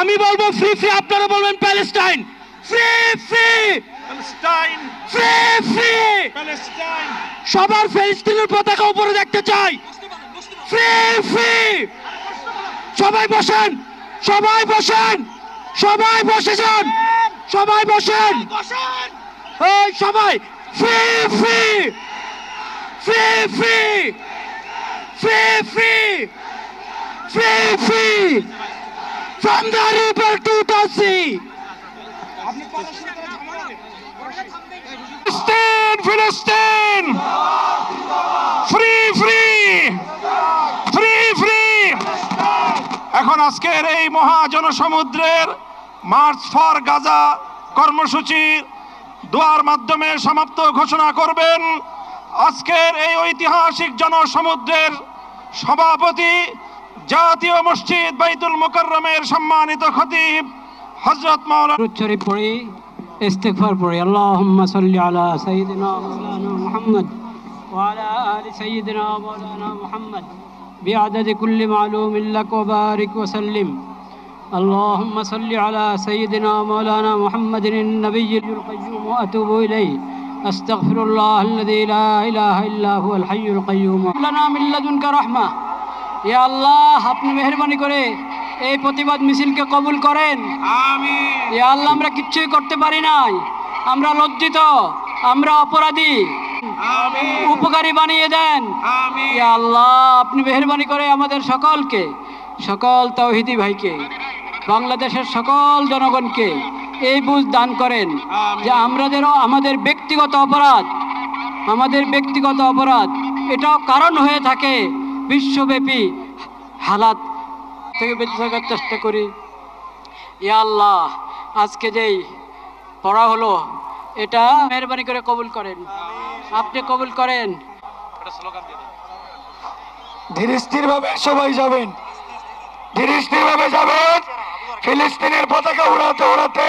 আমি বলব free free আপনারা বলবেন Palestine. Free free. Palestine. Free free. Palestine. সবার ফিলিস্তিনের পতাকা উপরে দেখতে চাই। Free free. সবাই বসেন সবাই বসেন সবাই বসে যান সবাই বসেন। এই সবাই free free. Free free. Free free. Free free. From the river to the sea. ফিলিস্তিন ফিলিস্তিন ফ্রি ফ্রি ফ্রি ফ্রি এখন আজকের এই মহা জনসমুদ্রের মার্চ ফর গাজা কর্মসূচির দোয়ার মাধ্যমে সমাপ্ত ঘোষণা করবেন। আজকের এই ঐতিহাসিক জনসমুদ্রের সভাপতি জাতীয় মসজিদ বাইতুল মোকাররমের সম্মানিত খতিব হজরত মাওলানা দরুদ শরীফ পড়ি ইস্তেগফার পড়ি আল্লাহুম্মা সাল্লি আলা সাইয়্যিদিনা মাওলানা মুহাম্মদ ওয়া আলা আলি সাইয়্যিদিনা মাওলানা মুহাম্মদ بعدد كل معلوم لك وبارك وسلم اللهم صل على سيدنا مولانا محمد النبي القيوم واتوب اليه استغفر الله الذي لا اله الا هو الحي القيوم لنا من لدنك رحمه ইয়া আল্লাহ আপনি মেহরবানি করে এই প্রতিবাদ মিছিলকে কবুল করেন। ইয়া আল্লাহ আমরা কিচ্ছুই করতে পারি নাই। আমরা লজ্জিত আমরা অপরাধী। উপকারী বানিয়ে দেন। ইয়া আল্লাহ আপনি মেহরবানি করে আমাদের সকলকে সকল তৌহিদি ভাইকে বাংলাদেশের সকল জনগণকে এই বুঝ দান করেন যে আমাদেরও আমাদের ব্যক্তিগত অপরাধ আমাদের ব্যক্তিগত অপরাধ এটাও কারণ হয়ে থাকে। বিশ্বব্যাপী হালাত থেকে বেঁচে থাকার চেষ্টা করি। ইয়া আল্লাহ আজকে যেই পড়া হলো এটা মেহরবানি করে কবুল করেন। আপনি কবুল করেন। ধীরে স্থির ভাবে সবাই যাবেন। ধীরে স্থির ভাবে যাবেন। ফিলিস্তিনের পতাকা উড়াতে উড়াতে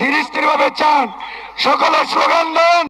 ধীরে স্থির ভাবে চান। সকলে স্লোগান দেন।